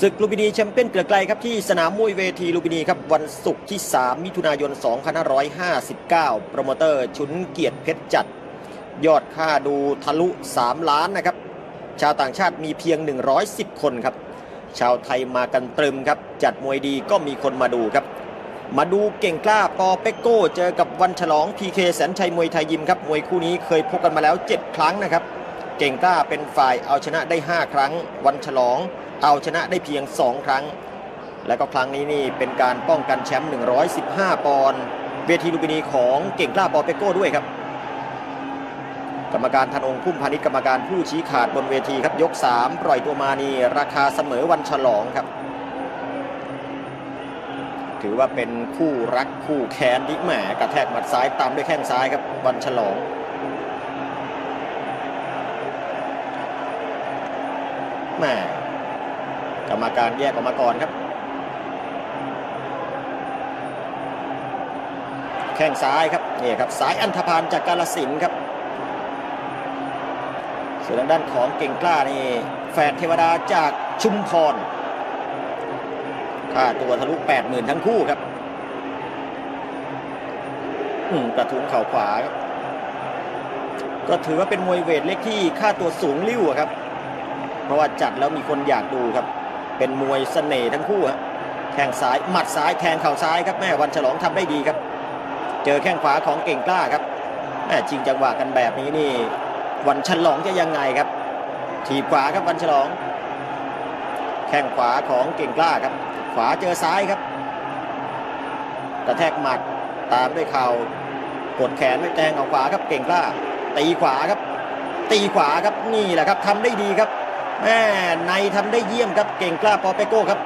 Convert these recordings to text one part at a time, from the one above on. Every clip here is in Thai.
ศึกลูมพินีแชมเปี้ยนเกลือไกลครับที่สนามมวยเวทีลูมพินีครับวันศุกร์ที่ 3 มิถุนายน 2559 โปรโมเตอร์ชุนเกียรติเพชรจัด ยอดค่าดูทะลุ 3 ล้านนะครับ ชาวต่างชาติมีเพียง 110 คนครับ ชาวไทยมากันตรึมครับ จัดมวยดีก็มีคนมาดูครับ มาดูเก่งกล้าปอเปกโก้เจอกับวันฉลองพีเคแสนชัยมวยไทยยิมครับมวยคู่นี้เคยพบกันมาแล้ว 7 ครั้งนะครับ เก่งกล้าเป็นฝ่ายเอาชนะได้ 5 ครั้ง วันฉลอง เอาชนะได้เพียง 2 ครั้ง และก็ครั้งนี้นี่เป็นการป้องกันแชมป์ 115 ปอนด์เวทีลูมพินีของเก่งกล้าปอเปโก้ด้วยครับ กรรมการธนงพุ่มพาณิชย์กรรมการผู้ชี้ขาดบนเวทีครับยก 3 ปล่อยตัวมานี่ราคาเสมอวันฉลองครับ ถือว่าเป็นคู่รักคู่แค้นที่แหมกระแทกหมัดซ้ายตามด้วยแข้งซ้ายครับวันฉลองแหม กรรมการแยกออกมาก่อนครับ แข้งซ้ายครับนี่ครับสายอันธพาลจากกาลสินครับส่วนทางด้านของเก่งกล้านี่แฝดเทวดาจากชุมพรค่าตัวทะลุ80,000 ทั้งคู่ครับกระทุ้งเข่าขวาครับก็ถือว่าเป็นมวยเวทเล็กที่ค่าตัวสูงลิ่วครับ เพราะว่าจัดแล้วมีคนอยากดูครับ เป็นมวยเสน่ห์ทั้งคู่ฮะแข้งซ้ายหมัดซ้ายแทงเข่าซ้ายครับแม่วันฉลองทำได้ดีครับ เจอแข้งขวาของเก่งกล้าครับแม่จริงจังหวะกันแบบนี้นี่ วันฉลองจะยังไงครับ ถีบขวาครับวันฉลอง แข้งขวาของเก่งกล้าครับ ขวาเจอซ้ายครับ กระแทกหมัดตามด้วยเข่ากดแขนไว้แทงเอาขวาครับเก่งกล้า ตีขวาครับ ตีขวาครับนี่แหละครับทำได้ดีครับ แม่ในทำได้เยี่ยมครับเก่งกล้าปอเปโก้ครับ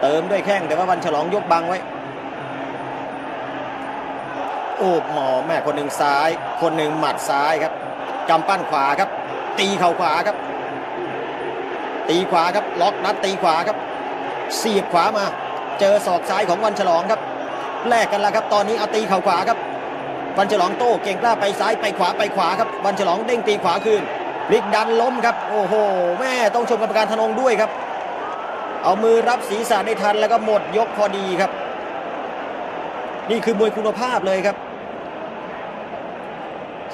เติมด้วยแข้งแต่ว่าวันฉลองยกบังไว้ โอ้หมอแม่คนหนึ่งซ้าย คนหนึ่งหมัดซ้ายครับกำปั้นขวาครับ ตีเข่าขวาครับ ตีขวาครับล็อกนัดตีขวาครับ เสียบขวามา เจอศอกซ้ายของวันฉลองครับแลกกันแล้วครับตอนนี้เอาตีเข่าขวาครับวันฉลองโต้เก่งกล้าไปซ้ายไปขวาไปขวาครับวันฉลองเด้งตีขวาคืน พลิกดันล้มครับ โอ้โห แม่ต้องชมกรรมการธนงด้วยครับ เอามือรับศีรษะได้ทันแล้วก็หมดยกพอดีครับ นี่คือมวยคุณภาพเลยครับ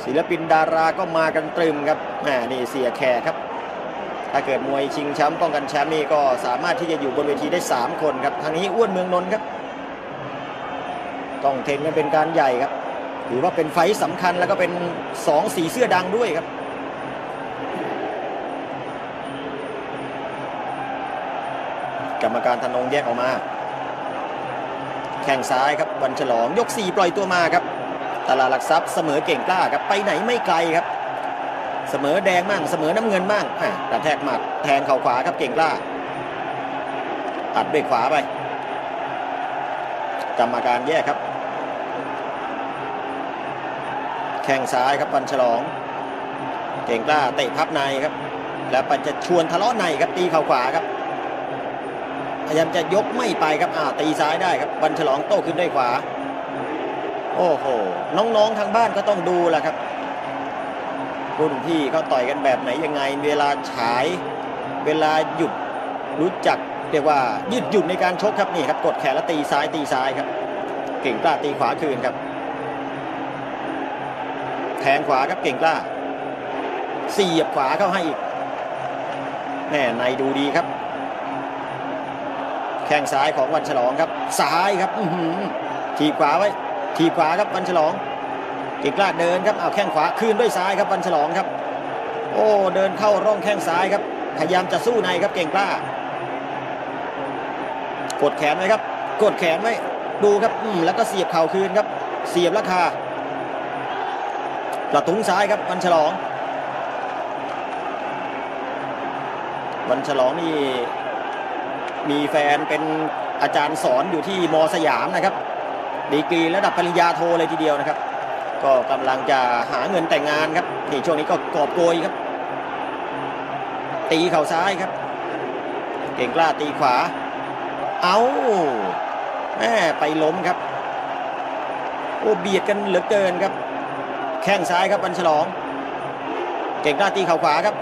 ศิลปินดาราก็มากันตรึมครับแหมนี่เสียแขกครับ ถ้าเกิดมวยชิงแชมป์ป้องกันแชมป์นี่ก็สามารถที่จะอยู่บนเวทีได้ 3 คนครับทางนี้อ้วนเมืองนนท์ครับ ต้องเทนกันเป็นการใหญ่ครับถือว่าเป็นไฟต์สำคัญแล้วก็เป็นสองสีเสื้อดังด้วยครับ กรรมการธนงแยกออกมา แข้งซ้ายครับวันฉลองยก 4 ปล่อยตัวมาครับตลาดหลักทรัพย์เสมอเก่งกล้าครับไปไหนไม่ไกลครับ เสมอแดงมั่งเสมอน้ำเงินมั่งอะกระแทกหมัดแทงเข่าขวาครับเก่งกล้าอัดด้วยขวาไป กรรมการแยกครับ แข้งซ้ายครับวันฉลอง เก่งกล้าเตะพับในครับ แล้วไปจะชวนทะเลาะในครับตีเข่าขวาครับ พยายามจะยกไม่ไปครับอ่าตีซ้ายได้ครับวันฉลองโต้ขึ้นด้วยขวา โอ้โห น้องๆทางบ้านก็ต้องดูแหละครับรุ่นพี่เขาต่อยกันแบบไหนยังไง เวลาฉายเวลาหยุดรู้จักเรียกว่ายืดหยุ่นในการชกครับนี่ครับกดแขนแล้วตีซ้ายตีซ้ายครับ เก่งกล้าตีขวาคืนครับแทงขวาครับเก่งกล้าเสียบขวาเข้าให้อีกแน่ในดูดีครับ แข้งซ้ายของวันฉลองครับซ้ายครับทีขวาไว้ ทีขวาครับวันฉลองเก่งกล้าเดินครับเอาแข้งขวาคืนด้วยซ้ายครับวันฉลองครับ โอ้เดินเข้าร่องแข้งซ้ายครับ พยายามจะสู้ในครับเก่งกล้ากดแขนไว้ครับ กดแขนไว้ดูครับอืมแล้วก็เสียบเข่าคืนครับ เสียบราคากระทุ้งซ้ายครับวันฉลอง วันฉลองนี่ มีแฟนเป็นอาจารย์สอนอยู่ที่มสยามนะครับ ดีกรีระดับปริญญาโทเลยทีเดียวนะครับ ก็กำลังจะหาเงินแต่งงานครับนี่ช่วงนี้ก็กอบโกยครับ ตีเข่าซ้ายครับ เก่งกล้าตีขวา เอาแม่ไปล้มครับ โอ้เบียดกันเหลือเกินครับ แข้งซ้ายครับวันฉลอง เก่งกล้าตีเข่าขวาครับ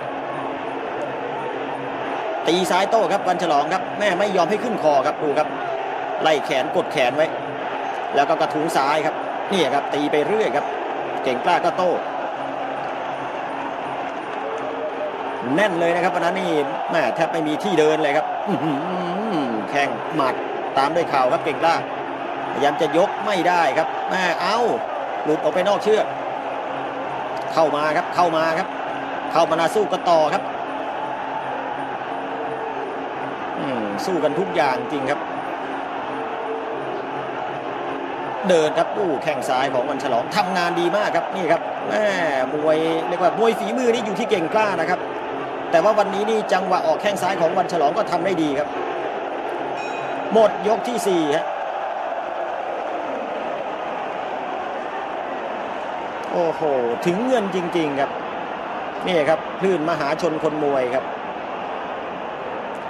ตีซ้ายโต้ครับวันฉลองครับแม่ไม่ยอมให้ขึ้นคอครับดูครับ ไล่แขนกดแขนไว้ แล้วก็กระทุ้งซ้ายครับนี่ครับตีไปเรื่อยครับ เก่งกล้าก็โต้แน่นเลยนะครับวันนั้นนี่แม่แทบไม่มีที่เดินเลยครับแข้งหมัดตามด้วยเข่าครับเก่งกล้าพยายามจะยกไม่ได้ครับแม่เอาหลุดออกไปนอกเชือก เข้ามาครับเข้ามาครับ เข้ามานาสู้กันต่อครับ สู้กันทุกอย่างจริงครับ เดินครับอู้แข้งซ้ายของวันฉลองทำงานดีมากครับนี่ครับแม่มวยเรียกว่ามวยฝีมือนี่อยู่ที่เก่งกล้านะครับ แต่ว่าวันนี้นี่จังหวะออกแข้งซ้ายของวันฉลองก็ทำได้ดีครับ หมดยกที่สี่ฮะโอ้โห ถึงเงินจริง ๆ ครับ นี่ครับคลื่นมหาชนคนมวยครับ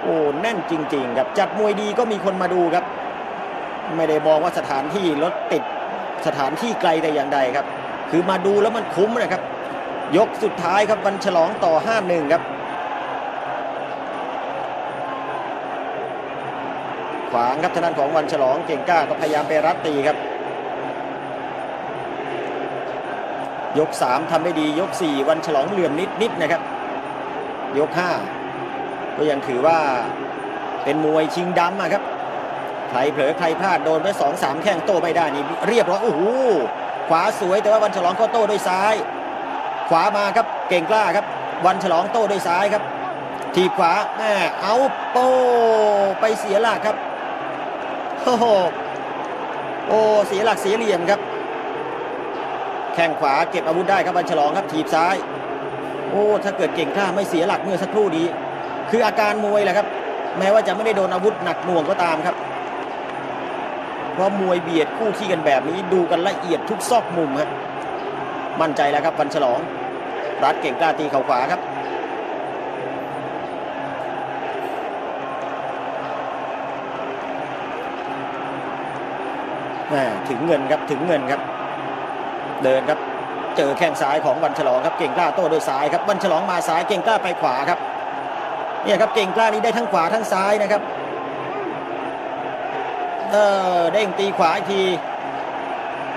อ้แน่นจริง ๆ ครับจัดมวยดีก็มีคนมาดูครับ ไม่ได้มองว่าสถานที่รถติดสถานที่ไกลแต่อย่างใดครับ คือมาดูแล้วมันคุ้มนะครับ ยกสุดท้ายครับวันฉลองต่อ 5-1 ครับ ขวางครับทางด้านของวันฉลองเก่งกล้าก็พยายามไปรัดตีครับ ยก 3ทำได้ดียก 4 วันฉลองเหลื่อมนิดนิดๆนะครับ ยก 5 ก็ยังถือว่าเป็นมวยชิงดำอะครับใครเผลอใครพลาดโดนไปสองสามแข้งโต้ไม่ได้นี่เรียบร้อยโอ้โหขวาสวยแต่ว่าวันฉลองก็โต้ด้วยซ้าย ขวามาครับเก่งกล้าครับ วันฉลองโต้ด้วยซ้ายครับ ทีขวาแม่เอาโป้ไปเสียหลักครับโอ้โหโอ้เสียหลักเสียเหลี่ยมครับ แข้งขวาเก็บอาวุธได้ครับวันฉลองครับถีบซ้าย โอ้ถ้าเกิดเก่งกล้าไม่เสียหลักเมื่อสักครู่นี้ คืออาการมวยแหละครับ แม้ว่าจะไม่ได้โดนอาวุธหนักหน่วงก็ตามครับ เพราะมวยเบียดคู่ขี้กันแบบนี้ดูกันละเอียดทุกซอกมุมฮะมั่นใจแล้วครับวันฉลอง รัดเก่งกล้าตีเข่าขวาครับถึงเงินครับถึงเงินครับ เดินครับ เจอแข้งซ้ายของวันฉลองครับเก่งกล้าโต้ด้วยซ้ายครับวันฉลองมาซ้ายเก่งกล้าไปขวาครับ เนี่ยครับเก่งกล้านี้ได้ทั้งขวาทั้งซ้ายนะครับเออเด้งตีขวาอีกที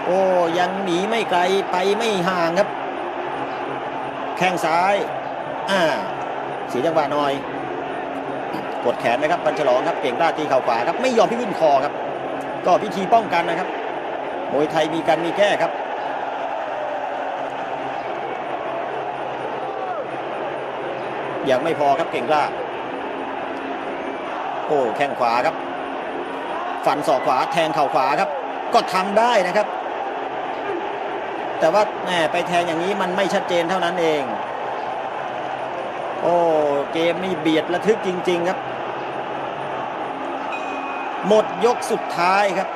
โอ้ยังหนีไม่ไกลไปไม่ห่างครับ แข้งซ้ายอ่าเสียจังหวะหน่อย กดแขนนะครับวันฉลองครับเก่งกล้าตีเข่าขวาครับไม่ยอมพิขึ้นคอครับ ก็พิธีป้องกันนะครับมวยไทยมีกันมีแก้ครับยังไม่พอครับเก่งกล้า โอ้แข้งขวาครับ ฟันศอกขวาแทงเข่าขวาครับ ก็ทำได้นะครับ แต่ว่าแหมไปแทงอย่างนี้มันไม่ชัดเจนเท่านั้นเอง โอ้เกมนี่เบียดระทึกจริง ๆครับ หมดยกสุดท้ายครับ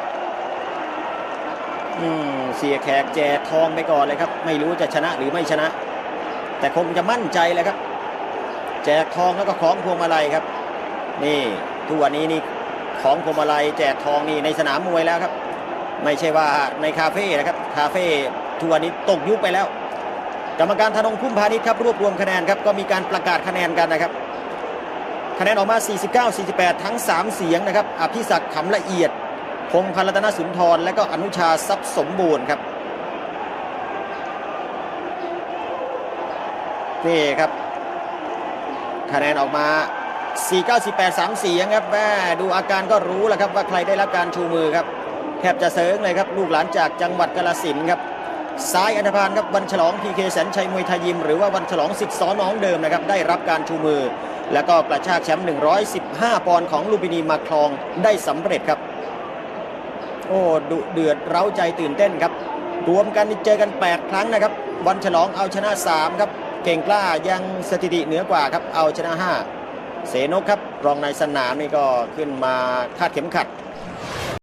อืมเสียแขกแจกทองไปก่อนเลยครับ ไม่รู้จะชนะหรือไม่ชนะ แต่คงจะมั่นใจแหละครับ แจกทองแล้วก็ของพวงมาลัยครับ นี่ ทุกวันนี้นี่ของพวงมาลัยแจกทองนี่ในสนามมวยแล้วครับ ไม่ใช่ว่าในคาเฟ่นะครับคาเฟ่ทุกวันนี้ตกยุคไปแล้ว กรรมการธนงพุ่มพาณิชย์ครับรวบรวมคะแนนครับก็มีการประกาศคะแนนกันนะครับ คะแนนออกมา 49-48 ทั้ง 3 เสียงนะครับอภิศักดิ์ขำละเอียดพงพันรัตนสุนทรและก็อนุชาทรัพย์สมบูรณ์ครับนี่ครับคะแนนออกมา 49-18 3เสียงครับแม่ดูอาการก็รู้แล้วครับว่าใครได้รับการชูมือครับแทบจะเซิร์งเลยครับลูกหลานจากจังหวัดกาฬสินธุ์ครับซ้ายอันธพาลครับวันฉลองพีเคแสนชัยมวยไทยยิม หรือว่าวันฉลองสิทธิ์สอน้องเดิมนะครับได้รับการชูมือ แล้วก็กระชากแชมป์115 ปอนด์ของลูบินีมาคลองได้สำเร็จครับ โอ้ดุเดือดเร้าใจตื่นเต้นครับ รวมกันเจอกัน 8 ครั้งนะครับ วันฉลองเอาชนะ 3 ครับ เก่งกล้ายังสถิติเหนือกว่าครับเอาชนะ 5 เสนกครับรองนายสนามนี่ก็ขึ้นมาคาดเข็มขัด